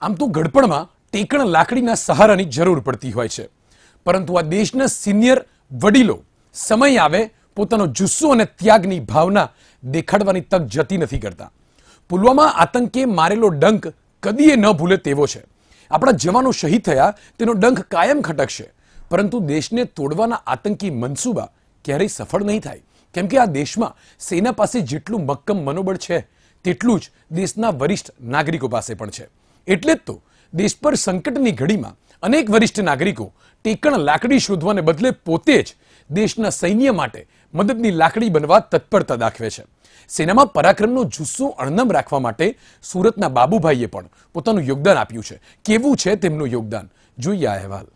આમ તો ગડપણમાં ટેકણ લાકડીના સહારાની જરૂર પડતી હોય છે. પરંતુ આ દેશના સિનિયર વડીલો સમય આવે પોતાનો જુસ્સો અને ત્યાગની ભાવના દેખાડવાની તક જતી નથી કરતા. પુલવામા આતંકે મારેલો ડંક કદીએ ન ભૂલે તેવો છે. આપણા જવાનો શહીદ થયા તેનો ડંખ કાયમ ખટકશે. પરંતુ દેશને તોડવાના આતંકી મનસૂબા ક્યારેય સફળ નહીં થાય. કેમ કે આ દેશમાં સેના પાસે જેટલું મક્કમ મનોબળ છે, તેટલું જ દેશના વરિષ્ઠ નાગરિકો પાસે પણ છે. એટલે જ તો દેશ પર સંકટની ઘડીમાં અનેક વરિષ્ઠ નાગરિકો ટેકણ લાકડી શોધવાને બદલે પોતે જ દેશના સૈન્ય માટે મદદની લાકડી બનવા તત્પરતા દાખવે છે. સેનામાં પરાક્રમનો જુસ્સો અણનમ રાખવા માટે સુરતના બાબુભાઈએ પણ પોતાનું યોગદાન આપ્યું છે. કેવું છે તેમનું યોગદાન? જોઈએ અહેવાલ.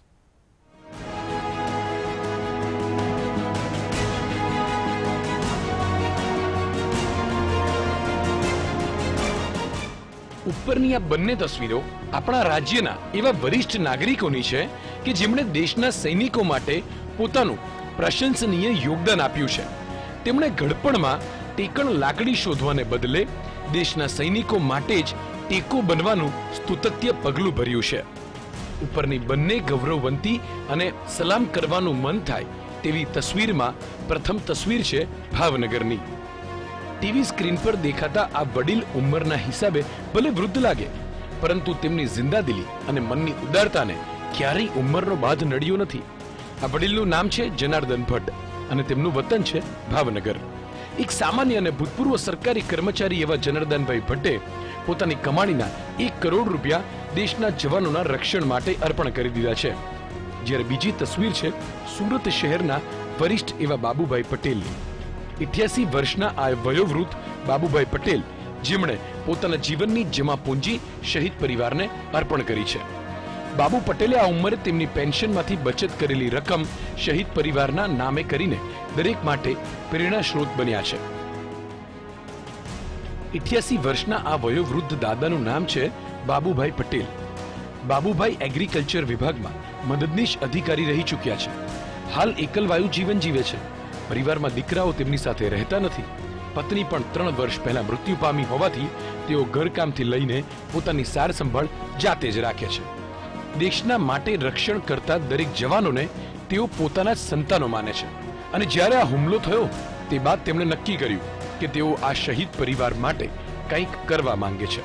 ઉપરની આ બંને તસવીરો આપણા રાજ્યના એવા વરિષ્ઠ નાગરિકોની છે કે જેમણે દેશના સૈનિકો માટે પોતાનું પ્રશંસનીય યોગદાન આપ્યું છે. તેમણે ઘડપણમાં ટેકણ લાકડી શોધવાને બદલે દેશના સૈનિકો માટે જ ટેકો બનવાનું સ્તુતત્ય પગલું ભર્યું છે. ઉપરની બંને ગૌરવવંતી અને સલામ કરવાનું મન થાય તેવી તસવીરમાં પ્રથમ તસવીર છે ભાવનગરની. ટીવી સ્ક્રીન પર દેખાતા આ વડીલ ઉંમરના હિસાબે ભલે વૃદ્ધ લાગે, પરંતુ તેમની જિંદાદિલી અને મનની ઉદારતાને ક્યારેય ઉંમરનો બાધ નડ્યો નથી. આ વડીલનું નામ છે જનાર્દન ભટ્ટ અને તેમનું વતન છે ભાવનગર. એક સામાન્ય અને ભૂતપૂર્વ સરકારી કર્મચારી એવા જનાર્દનભાઈ ભટ્ટે પોતાની કમાણીના એક કરોડ રૂપિયા દેશના જવાનોના રક્ષણ માટે અર્પણ કરી દીધા છે. જ્યારે બીજી તસવીર છે સુરત શહેરના વરિષ્ઠ એવા બાબુભાઈ પટેલની. ઇઠ્યાસી વર્ષના આ વયોવૃદ્ધ બાબુભાઈ પટેલ, જેમણે પોતાના જીવનની જમા પૂંજી શહીદ પરિવારને અર્પણ કરી છે. બાબુ પટેલે આ ઉંમરે તેમની પેન્શનમાંથી બચત કરેલી રકમ શહીદ પરિવારના નામે કરીને દરેક માટે પ્રેરણા સ્ત્રોત બન્યા છે. ઇઠ્યાસી વર્ષના આ વયોવૃદ્ધ દાદાનું નામ છે બાબુભાઈ પટેલ. બાબુભાઈ એગ્રીકલ્ચર વિભાગમાં મદદનીશ અધિકારી રહી ચૂક્યા છે. હાલ એકલવાયુ જીવન જીવે છે. પરિવારમાં દીકરાઓ તેમની સાથે રહેતા નથી. પત્ની પણ ત્રણ વર્ષ પહેલા મૃત્યુ પામી હોવાથી તેઓ ઘરકામથી લઈને પોતાની સાર સંભાળ જાતે જ રાખે છે. દેશના માટે રક્ષણ કરતા દરેક જવાનોને તેઓ પોતાના સંતાનો માને છે. અને જ્યારે આ હુમલો થયો, તે બાદ તેમણે નક્કી કર્યું કે તેઓ આ શહીદ પરિવાર માટે કંઈક કરવા માંગે છે.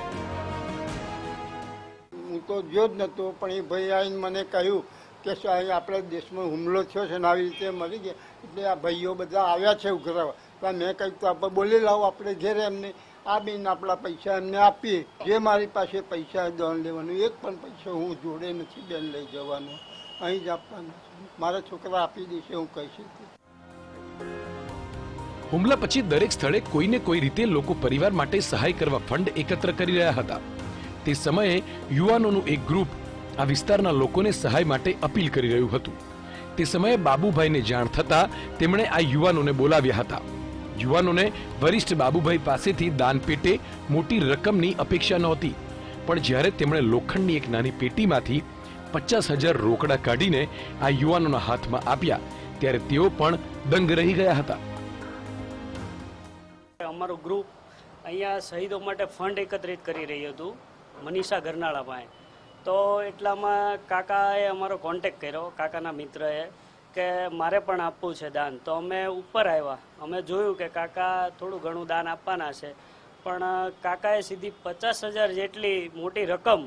હું તો ગયો જ નહોતો, પણ એ ભાઈ આવીને મને કહ્યું કે સાહેબ આપણા દેશમાં હુમલો થયો છે ને આવી રીતે મરી ગયા? એટલે આ ભાઈઓ બધા આવ્યા છે ઉઘરાવા તો મેં કહ્યું, તો આપણે બોલી લાવો, આપણે ઘેરે એમને બેન આપણા પૈસા એમને આપીએ. જે મારી પાસે પૈસા દોન લેવાનું. એક પણ પૈસો હું જોડે નથી બેન લઈ જવાનો. અહીં જ આપવાનું મારા છોકરા આપી દેશે, હું કહીશ હુમલા પછી દરેક સ્થળે કોઈને કોઈ રીતે લોકો પરિવાર માટે સહાય કરવા ફંડ એકત્ર કરી રહ્યા હતા. તે સમયે યુવાનોનું એક ગ્રુપ આ વિસ્તારના લોકોને સહાય માટે અપીલ કરી રહ્યું હતું. તે સમયે બાબુભાઈને જાણ થતા તેમણે આ યુવાનોને બોલાવ્યા હતા. યુવાનોને વરિષ્ઠ બાબુભાઈ પાસેથી દાન પેટે મોટી રકમની અપેક્ષા નહોતી. પણ જ્યારે તેમણે લોખંડની એક નાની પેટીમાંથી પચાસ હજાર રોકડા કાઢીને આ યુવાનોના હાથમાં આપ્યા, ત્યારે તેઓ પણ દંગ રહી ગયા હતા. અમારું ગ્રુપ અહીંયા શહીદો માટે ફંડ એકત્રિત કરી રહ્યું હતું મનીષા ગરનાળા પાસે તો એટલામાં કાકાએ અમારો કોન્ટેક કર્યો, કાકાના મિત્રએ, કે મારે પણ આપવું છે દાન. તો અમે ઉપર આવ્યા. અમે જોયું કે કાકા થોડું ઘણું દાન આપવાના છે. પણ કાકાએ સીધી પચાસ હજાર જેટલી મોટી રકમ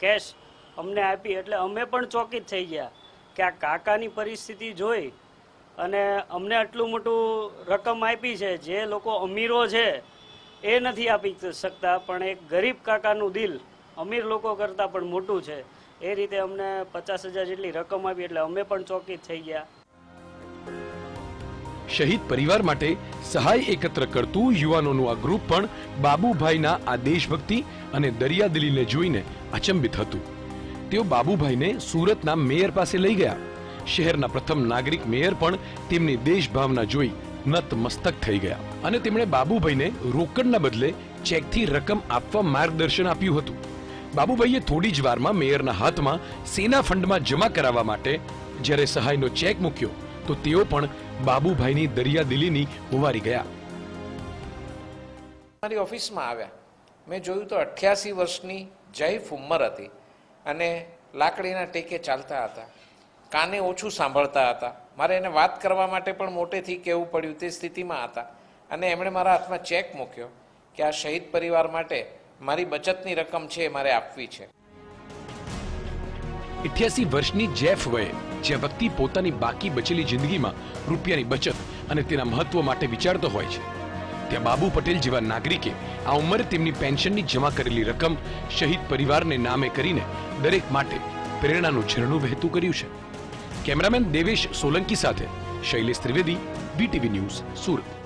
કેશ અમને આપી. એટલે અમે પણ ચોકિત થઈ ગયા કે આ કાકાની પરિસ્થિતિ જોઈ અને અમને આટલું મોટું રકમ આપી છે. જે લોકો અમીરો છે, એ નથી આપી શકતા. પણ એક ગરીબ કાકાનું દિલ અમીર લોકો કરતાં પણ મોટું છે. એ રીતે અમને પચાસ હજાર જેટલી રકમ આપી એટલે અમે પણ ચોકિત થઈ ગયા. શહીદ પરિવાર માટે સહાય એકત્ર કરતું યુવાનોનું આ ગ્રુપ પણ બાબુભાઈના આ દેશભક્તિ અને દરિયાદિલીને જોઈને અચંબિત હતું. તેઓ બાબુભાઈને સુરતના મેયર પાસે લઈ ગયા. શહેરના પ્રથમ નાગરિક મેયર પણ તેમની દેશભાવના જોઈ નતમસ્તક થઈ ગયા અને તેમણે બાબુભાઈને રોકડના બદલે ચેકથી રકમ આપવા માર્ગદર્શન આપ્યું હતું. બાબુભાઈએ થોડી જ વારમાં મેયરના હાથમાં સેના ફંડમાં જમા કરાવવા માટે જ્યારે સહાયનો ચેક મૂક્યો, તો તેઓ પણ બાબુભાઈની દરિયાદિલીની હોવારી ગયા. મારી ઓફિસમાં આવ્યા. મેં જોયું તો અઠ્યાસી વર્ષની જયફ ઉંમર હતી અને લાકડીના ટેકે ચાલતા હતા. કાને ઓછું સાંભળતા હતા. મારે એને વાત કરવા માટે પણ મોટેથી કહેવું પડ્યું તે સ્થિતિમાં હતા. અને એમણે મારા હાથમાં ચેક મૂક્યો કે આ શહીદ પરિવાર માટે મારી બચતની રકમ છે મારે આપવી છે. ઇઠ્યાસી વર્ષની જેફ વયે જે વ્યક્તિ પોતાની બાકી બચેલી જિંદગીમાં રૂપિયાની બચત અને તેના મહત્વ માટે વિચારતો હોય છે, ત્યાં બાબુ પટેલ જેવા નાગરિકે આ ઉંમરે તેમની પેન્શનની જમા કરેલી રકમ શહીદ પરિવારને નામે કરીને દરેક માટે પ્રેરણાનું ઝરણું વહેતું કર્યું છે. કેમેરામેન દેવેશ સોલંકી સાથે શૈલેષ ત્રિવેદી બીટીવી ન્યૂઝ સુરત.